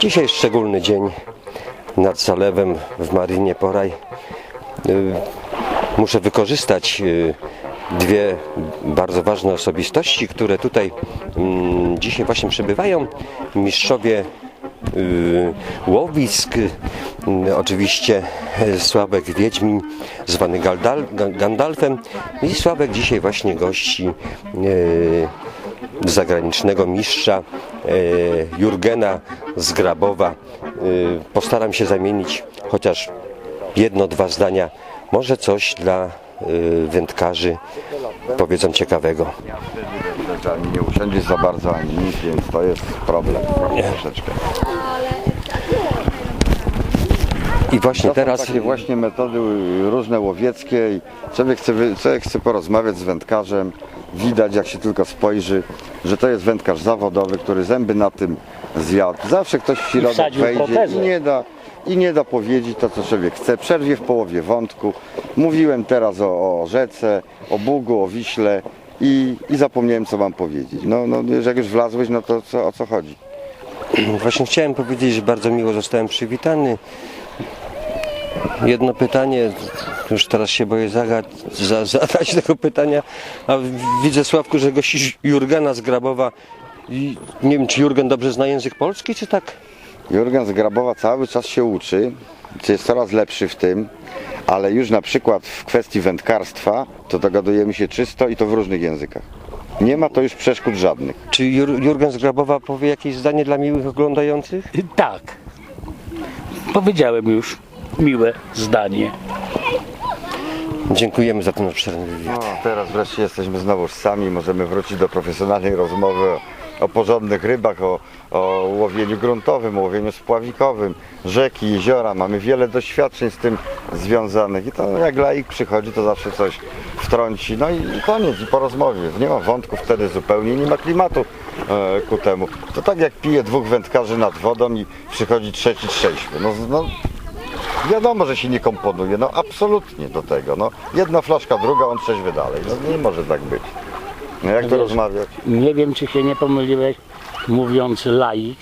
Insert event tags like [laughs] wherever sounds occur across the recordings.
Dzisiaj szczególny dzień nad zalewem w Marynie Poraj. Y, Muszę wykorzystać y, dwie bardzo ważne osobistości, które tutaj mm, dzisiaj właśnie przybywają. Mistrzowie łowisk, y, oczywiście y, Sławek Wiedźmin, zwany Gandalfem i Sławek dzisiaj właśnie gości y, zagranicznego mistrza Jurgena z Grabowa. Postaram się zamienić chociaż jedno, dwa zdania, może coś dla wędkarzy powiedzą ciekawego. Ani nie usiądziesz za bardzo, ani nic, więc to jest problem troszeczkę. I właśnie To teraz są takie właśnie metody różne łowieckie i człowiek chce, człowiek chce porozmawiać z wędkarzem, widać jak się tylko spojrzy, że to jest wędkarz zawodowy, który zęby na tym zjadł. Zawsze ktoś w środek wejdzie i nie da i nie da powiedzieć to, co człowiek chce. Przerwie w połowie wątku. Mówiłem teraz o, o rzece, o Bugu, o Wiśle i, i zapomniałem, co mam powiedzieć. No, no, jak już wlazłeś, no to co, o co chodzi? [clears throat] Właśnie chciałem powiedzieć, że bardzo miło zostałem przywitany. Jedno pytanie, już teraz się boję za, [laughs] zadać tego pytania, a widzę Sławku, że gościsz Jurgena z Grabowa. I nie wiem, czy Jurgen dobrze zna język polski, czy tak? Jurgen z Grabowa cały czas się uczy, czy jest coraz lepszy w tym, ale już na przykład w kwestii wędkarstwa to dogadujemy się czysto i to w różnych językach. Nie ma to już przeszkód żadnych. Czy Jur- Jurgen z Grabowa powie jakieś zdanie dla miłych oglądających? Tak. Powiedziałem już miłe zdanie. Dziękujemy za ten obszerny wywiad. No, teraz wreszcie jesteśmy znowu sami, możemy wrócić do profesjonalnej rozmowy o porządnych rybach, o, o łowieniu gruntowym, o łowieniu spławikowym, rzeki, jeziora. Mamy wiele doświadczeń z tym związanych i to jak laik przychodzi, to zawsze coś wtrąci. No i, koniec, i po rozmowie. Nie ma wątku wtedy zupełnie, nie ma klimatu e, ku temu. To tak jak pije dwóch wędkarzy nad wodą i przychodzi trzeci trzeźwy. No, no, Wiadomo, że się nie komponuje, no absolutnie do tego. No, jedna flaszka, druga, on trzeźwy dalej. No nie może tak być. No jak to Wiesz- rozmawiać? Nie wiem, czy się nie pomyliłeś, mówiąc laik,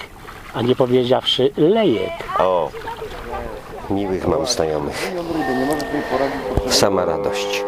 a nie powiedziawszy lejek. O, Miłych mam znajomych. Sama radość.